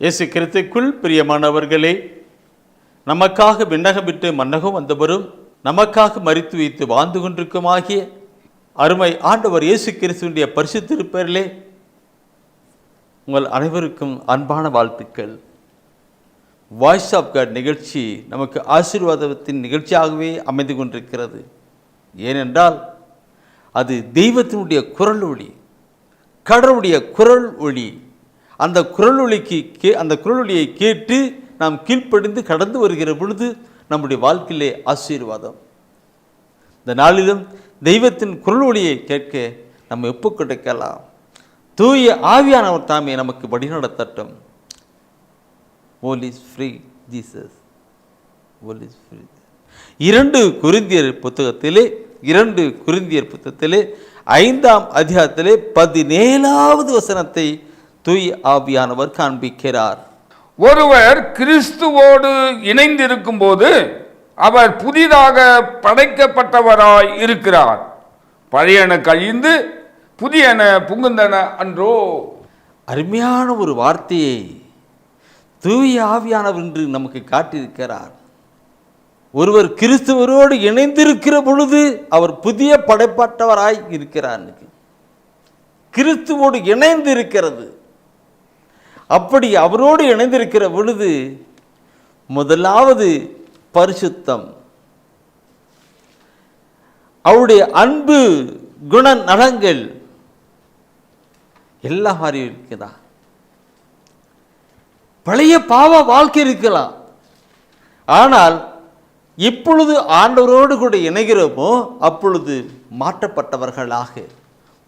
இயேசு கிறிஸ்துக்குள் பிரியமானவர்களே நமக்காக விண்ணகம் விட்டு மன்னகம் வந்தவரும் நமக்காக மறித்து வைத்து வாழ்ந்து கொண்டிருக்குமாகிய அருமை ஆண்டவர் இயேசு பரிசு பரிசுத்திருப்பரிலே உங்கள் அனைவருக்கும் அன்பான வாழ்த்துக்கள். வாய்ஸ் ஆஃப் காட் நிகழ்ச்சி நமக்கு ஆசீர்வாதத்தின் நிகழ்ச்சியாகவே அமைந்து கொண்டிருக்கிறது. ஏனென்றால் அது தெய்வத்தினுடைய குரல் ஒளி கடவுளுடைய குரல் ஒளி அந்த குரலொலிக்கு கே அந்த குரலொலியை கேட்டு நாம் கீழ்ப்படிந்து கடந்து வருகிற பொழுது நம்முடைய வாழ்க்கையிலே ஆசீர்வாதம். இந்த நாளிலும் தெய்வத்தின் குரலொலியை கேட்க நம்ம எப்போ கிடைக்கலாம். தூய ஆவியானவர் தாமே நமக்கு வழிநடத்தட்டும். ஓலிஸ் ஃப்ரீ ஜீசஸ் ஓலிஸ் ஃப்ரீ இரண்டு குருந்தியர் புத்தகத்திலே இரண்டு குருந்தியர் புத்தகத்திலே ஐந்தாம் அதிகாரத்திலே பதினேழாவது வசனத்தை தூய் ஆவியானவர் காண்பிக்கிறார். ஒருவர் கிறிஸ்துவோடு இணைந்திருக்கும் போது அவர் புதிதாக படைக்கப்பட்டவராய் இருக்கிறார். பழையன கழிந்து புதியன புகுந்தன அன்றோ. அருமையான ஒரு வார்த்தையை தூய ஆவியானவர் என்று நமக்கு காட்டியிருக்கிறார். ஒருவர் கிறிஸ்துவரோடு இணைந்திருக்கிற பொழுது அவர் புதிய படைப்பட்டவராய் இருக்கிறார். கிறிஸ்துவோடு இணைந்து இருக்கிறது அப்படி அவரோடு இணைந்திருக்கிற பொழுது முதலாவது பரிசுத்தம். அவருடைய அன்பு குண நலங்கள் எல்லா மாதிரியும் இருக்குதா பழைய பாவ வாழ்க்கை இருக்கலாம். ஆனால் இப்பொழுது ஆண்டவரோடு கூட இணைகிறோமோ அப்பொழுது மாற்றப்பட்டவர்களாக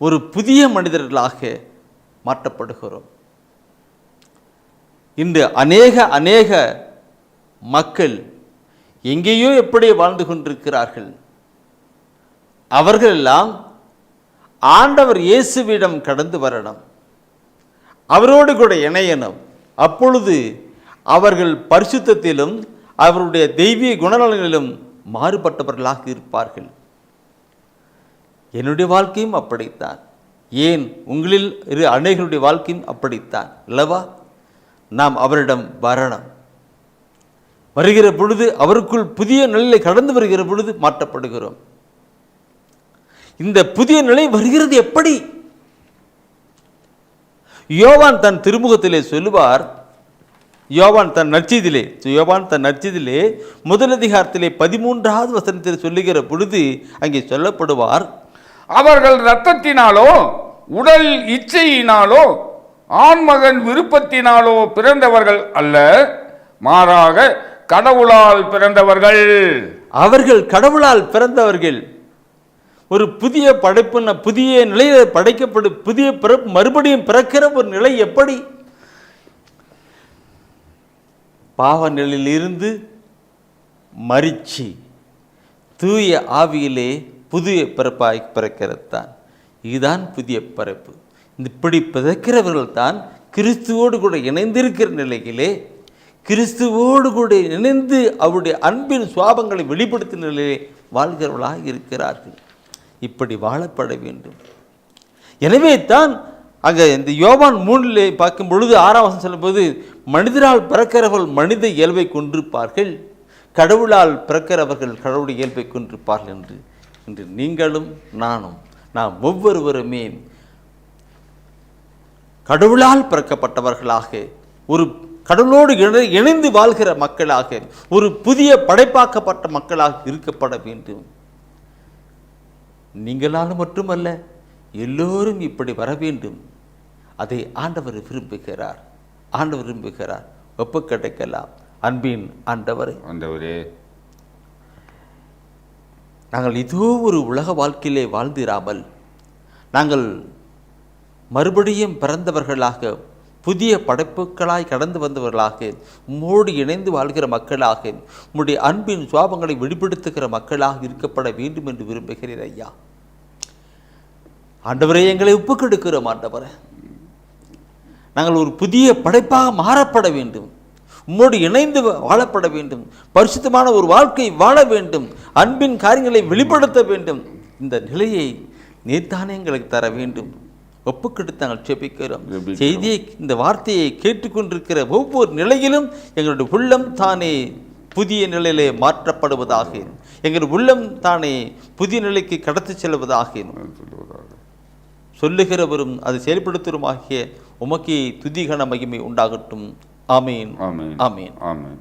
ஒரு புதிய மனிதர்களாக மாற்றப்படுகிறோம். இன்று அநேக அநேக மக்கள் எங்கேயோ எப்படி வாழ்ந்து கொண்டிருக்கிறார்கள்? அவர்களெல்லாம் ஆண்டவர் இயேசுவிடம் கடந்து வரணும். அவரோடு கூட இணையணும். அப்பொழுது அவர்கள் பரிசுத்தத்திலும் அவருடைய தெய்வீக குணநலங்களிலும் மாறுபட்டவர்களாக இருப்பார்கள். என்னுடைய வாழ்க்கையும் அப்படித்தான். ஏன்? உங்களில் இரு அநேகருடைய வாழ்க்கையும் அப்படித்தான். அல்லவா? நாம் அவரிடம் வரணும். வருகிற பொழுது அவருக்குள் புதிய நிலையை கடந்து வருகிற பொழுது மாற்றப்படுகிறோம். இந்த புதிய நிலை வருகிறது எப்படி? யோவான் தன் திருமுகத்திலே சொல்லுவார் யோவான் தன் நற்செய்தியிலே யோவான் தன் நற்செய்தியிலே முதலதிகாரத்திலே பதிமூன்றாவது வசனத்தில் சொல்லுகிற பொழுது அங்கே சொல்லப்படுவார் அவர்கள் இரத்தத்தினாலோ உடல் இச்சையினாலோ ஆண்மகன் விருப்பத்தினாலோ பிறந்தவர்கள் அல்ல மாறாக கடவுளால் பிறந்தவர்கள். அவர்கள் கடவுளால் பிறந்தவர்கள். ஒரு புதிய படைப்புன புதிய நிலையில் படைக்கப்படும் புதிய பிறப்பு மறுபடியும் பிறக்கிற ஒரு நிலை எப்படி? பாவ நிலையிலிருந்து மறிச்சு தூய ஆவியிலே புதிய பிறப்பாய் பிறக்கிறது தான் இதுதான் புதிய பிறப்பு. இப்படி பிறக்கிறவர்கள் தான் கிறிஸ்துவோடு கூட இணைந்திருக்கிற நிலையிலே கிறிஸ்துவோடு கூட இணைந்து அவருடைய அன்பின் சுவாபங்களை வெளிப்படுத்தும் நிலையிலே வாழ்கிறவர்களாக இருக்கிறார்கள். இப்படி வாழப்பட வேண்டும். எனவே தான் அங்கே இந்த யோவான் மூணிலே பார்க்கும் பொழுது ஆறாம் வசனம் சொல்லும்போது மனிதரால் பிறக்கிறவர்கள் மனித இயல்பை கொன்றிருப்பார்கள் கடவுளால் பிறக்கிறவர்கள் கடவுளுடைய இயல்பை கொன்றிருப்பார்கள் என்று. இன்று நீங்களும் நானும் நாம் ஒவ்வொருவருமே கடவுளால் பிறக்கப்பட்டவர்களாக ஒரு கடவுளோடு இணை இணைந்து வாழ்கிற மக்களாக ஒரு புதிய படைப்பாக்கப்பட்ட மக்களாக இருக்கப்பட வேண்டும். நீங்களால் மட்டுமல்ல எல்லோரும் இப்படி வர வேண்டும். அதை ஆண்டவர் விரும்புகிறார். ஆண்டவர் விரும்புகிறார். ஒப்பு கிடைக்கலாம். அன்பின் ஆண்டவரை. ஆண்டவரே. நாங்கள் இதோ ஒரு உலக வாழ்க்கையிலே வாழ்ந்திராமல் நாங்கள் மறுபடியும் பிறந்தவர்களாக புதிய படைப்புகளாய் கடந்து வந்தவர்களாக உம்மோடு இணைந்து வாழ்கிற மக்களாக உம்முடைய அன்பின் சுவாபங்களை வெளிப்படுத்துகிற மக்களாக இருக்கப்பட வேண்டும் என்று விரும்புகிறேன் ஐயா. ஆண்டவரே எங்களை ஒப்புக்கெடுக்கிறோம் ஆண்டவரே. நாங்கள் ஒரு புதிய படைப்பாக மாறப்பட வேண்டும். உம்மோடு இணைந்து வாழப்பட வேண்டும். பரிசுத்தமான ஒரு வாழ்க்கை வாழ வேண்டும். அன்பின் காரியங்களை வெளிப்படுத்த வேண்டும். இந்த நிலையை நீர்தானே எங்களுக்கு தர வேண்டும். ஒப்புக்கொடுத்து நாங்கள் ஜெபிக்கிறோம். செய்தியை இந்த வார்த்தையை கேட்டுக்கொண்டிருக்கிற ஒவ்வொரு நிலையிலும் எங்களுடைய உள்ளம் தானே புதிய நிலையிலே மாற்றப்படுவதாக எங்கள் உள்ளம் தானே புதிய நிலைக்கு கடத்திச் செல்வதாக சொல்லுகிறவரும் அதை செயல்படுத்துவருமாகிய உமக்கே துதிகன மகிமை உண்டாகட்டும். ஆமீன். ஆமென். ஆமீன். ஆமென்.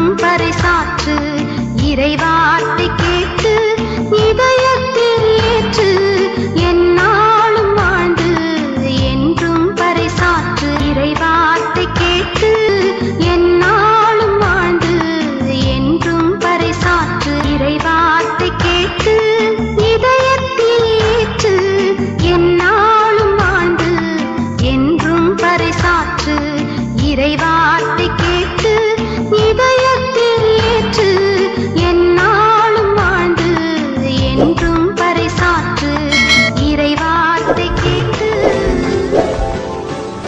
உம் பரிசாற்று இறைவார்த்தை கேட்டு இதயத்தில் ஏற்று என்னாலும் வாழ்ந்து என்றும் பரிசாற்று இறைவார்த்தை கேட்டு என்னாலும் வாழ்ந்து என்றும் பரிசாற்று இறைவார்த்தை கேட்டு இதயத்தில் ஏற்று என்னாலும் வாழ்ந்து என்றும் பரிசாற்று இறைவார்த்தை